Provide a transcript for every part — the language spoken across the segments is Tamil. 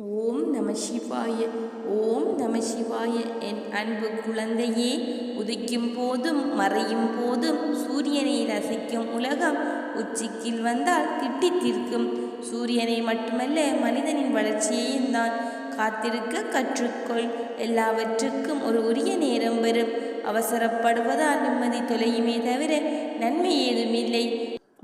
ஓம் நம சிவாய ஓம் நம சிவாய. என் அன்பு குழந்தையே உதிக்கும் போதும் மறையும் போதும் சூரியனை ரசிக்கும் உலகம் உச்சிக்கில் வந்தால் திட்டித்திருக்கும் சூரியனை மட்டுமல்ல மனிதனின் வளர்ச்சியையும் தான் காத்திருக்க கற்றுக்கொள். எல்லாவற்றுக்கும் ஒரு உரிய நேரம் வரும் அவசரப்படுவதால் நிம்மதி தொலையுமே தவிர நன்மை ஏதுமில்லை.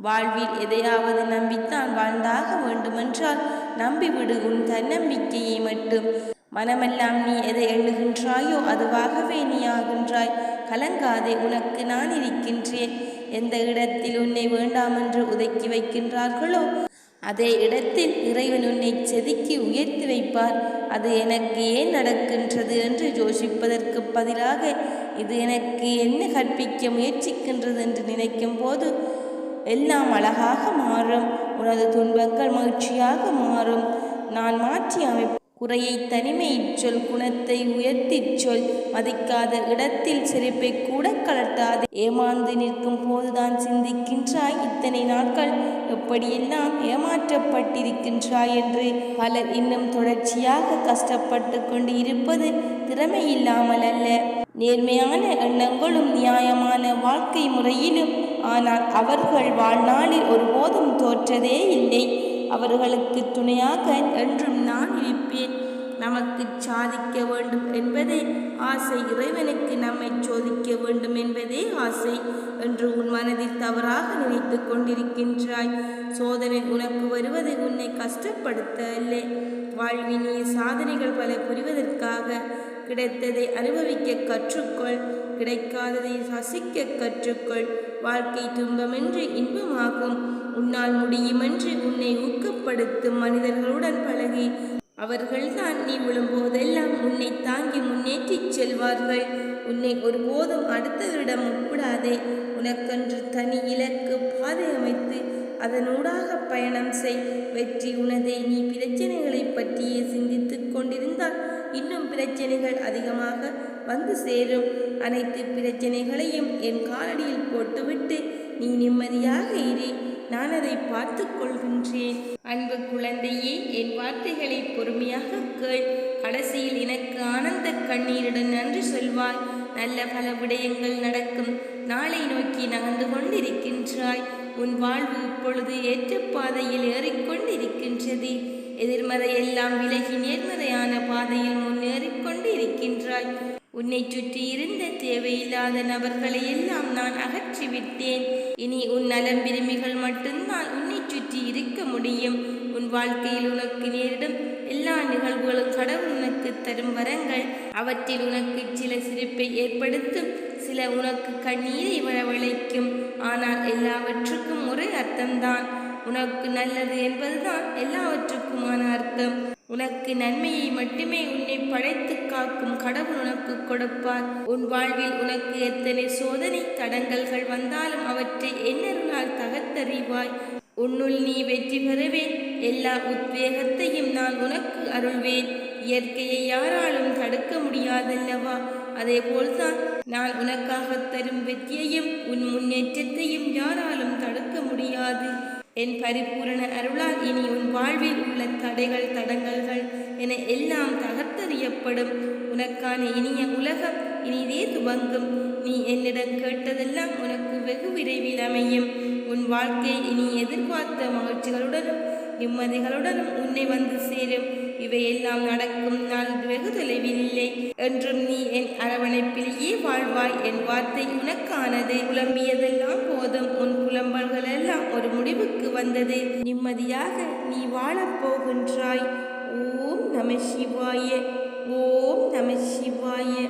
வாழ்வில் எதையாவது நம்பித்தான் வாழ்ந்தாக வேண்டுமென்றால் நம்பிவிடு உன் தன்னம்பிக்கையை மட்டும். மனமெல்லாம் நீ எதை எண்ணுகின்றாயோ அதுவாகவே நீ ஆகின்றாய். கலங்காதே உனக்கு நான் இருக்கின்றேன். எந்த இடத்தில் உன்னை வேண்டாமென்று உதக்கி வைக்கின்றார்களோ அதே இடத்தில் இறைவன் உன்னை செதுக்கி உயர்த்தி வைப்பார். அது எனக்கு ஏன் நடக்கின்றது என்று யோசிப்பதற்கு பதிலாக இது எனக்கு என்ன கற்பிக்க முயற்சிக்கின்றது என்று நினைக்கும் போது எல்லாம் அழகாக மாறும். உனது துன்பங்கள் மகிழ்ச்சியாக மாறும். நான் மாற்றி அமைப்பு குறையை தனிமையிற் சொல் குணத்தை உயர்த்திச் சொல். மதிக்காத இடத்தில் சிரிப்பை கூட கலட்டாது. ஏமாந்து நிற்கும் போதுதான் சிந்திக்கின்றாய். இத்தனை நாட்கள் எப்படியெல்லாம் ஏமாற்றப்பட்டிருக்கின்றாய் என்று பலர் இன்னும் தொடர்ச்சியாக கஷ்டப்பட்டு கொண்டு இருப்பது திறமை இல்லாமல் அல்ல நேர்மையான எண்ணங்களும் நியாயமான வாழ்க்கை முறையிலும் ஆனால் அவர்கள் வாழ்நாளில் ஒருபோதும் தோற்றதே இல்லை. அவர்களுக்கு துணையாக என்றும் நான் இருப்பேன். நமக்கு சாதிக்க வேண்டும் என்பதே ஆசை. இறைவனுக்கு நம்மை சோதிக்க வேண்டும் என்பதே ஆசை என்று உன் மனதில் தவறாக நினைத்து கொண்டிருக்கின்றாய். சோதனை உனக்கு வருவது உன்னை கஷ்டப்படுத்த அல்ல. வாழ்வினிய சாதனைகள் பல புரிவதற்காக கிடைத்ததை அனுபவிக்க கற்றுக்கொள். கிடைக்காததை ரசிக்க கற்றுக்கொள். வாழ்க்கை துன்பமென்று இன்பமாகும். உன்னால் முடியுமென்று உன்னை ஊக்கப்படுத்தும் மனிதர்களுடன் பழகி. அவர்கள்தான் நீ விழும்போதெல்லாம் உன்னை தாங்கி முன்னேற்றிச் செல்வார்கள். உன்னை ஒருபோதும் அடுத்தவரிடம் ஒப்பிடாதே. உனக்கென்று தனி இலக்கு பாதை அமைத்து அதனூடாக பயணம் செய். வெற்றி உனதே. நீ பிரச்சனைகளை பற்றியே சிந்தித்து கொண்டிருந்தால் இன்னும் பிரச்சனைகள் அதிகமாக வந்து சேரும். அனைத்து பிரச்சனைகளையும் என் காலடியில் போட்டுவிட்டு நீ நிம்மதியாக இரு. நான் அதை பார்த்து கொள்கின்றேன். அன்பு குழந்தையே என் வார்த்தைகளை பொறுமையாக கேள். கடைசியில் எனக்கு ஆனந்த கண்ணீருடன் நன்றி சொல்வாய். நல்ல பல விடயங்கள் நடக்கும். நாளை நோக்கி நகர்ந்து கொண்டிருக்கின்றாய். உன் வாழ்வு இப்பொழுது ஏற்ற பாதையில் ஏறிக்கொண்டிருக்கின்றது. எதிர்மறை எல்லாம் விலகி நேர்மறையான பாதையில் முன்னேறிக்கொண்டு இருக்கின்றாய் உன்னை சுற்றி இருந்த தேவையில்லாத நபர்களை எல்லாம் நான் அகற்றிவிட்டேன். இனி உன் நலம் விரும்பிகள் மட்டும்தான் உன்னை சுற்றி இருக்க முடியும். உன் வாழ்க்கையில் உனக்கு நேரிடும் எல்லா நிகழ்வுகளும் கடவுள் உனக்கு தரும் வரங்கள். அவற்றில் உனக்கு சில சிரிப்பை ஏற்படுத்தும் சில உனக்கு கண்ணீரை வரவழைக்கும். ஆனால் எல்லாவற்றுக்கும் ஒரே அர்த்தம்தான். உனக்கு நல்லது என்பதுதான் எல்லாவற்றுக்குமான அர்த்தம். உனக்கு நன்மையை மட்டுமே உன்னை படைத்து காக்கும் கடவுள் உனக்கு கொடுப்பார். உன் வாழ்வில் உனக்கு எத்தனை சோதனை தடங்கல்கள் வந்தாலும் அவற்றை என்னருளால் தகர்த்தறிவாய். உன்னுள் நீ வெற்றி பெறவே எல்லா உத்வேகத்தையும் நான் உனக்கு அருள்வேன். இயற்கையை யாராலும் தடுக்க முடியாதல்லவா? அதே போல்தான் நான் உனக்காக தரும் வெற்றியையும் உன் முன்னேற்றத்தையும் யாராலும் தடுக்க முடியாது. என் பரிபூரண அருளால் இனி உன் வாழ்வில் உள்ள தடைகள் தடங்கல்கள் என எல்லாம் தகர்த்தறியப்படும். உனக்கான இனிய உலகம் இனிதே துவங்கும். நீ என்னிடம் கேட்டதெல்லாம் உனக்கு வெகு விரைவில் அமையும். உன் வாழ்க்கை இனி எதிர்பார்த்த மகிழ்ச்சிகளுடனும் நிம்மதிகளுடனும் உன்னை வந்து சேரும். இவையெல்லாம் நடக்கும் நாள் வெகு தொலைவில் இல்லை என்றும் நீ என் அரவணைப்பிலேயே வாழ்வாய்? என் வார்த்தை உனக்கானது. புலம்பியதெல்லாம் போதும். உன் புலம்பல்கள் எல்லாம் ஒரு முடிவுக்கு வந்தது. நிம்மதியாக நீ வாழப் போகின்றாய். ஓம் நம சிவாய. ஓம் நம சிவாய.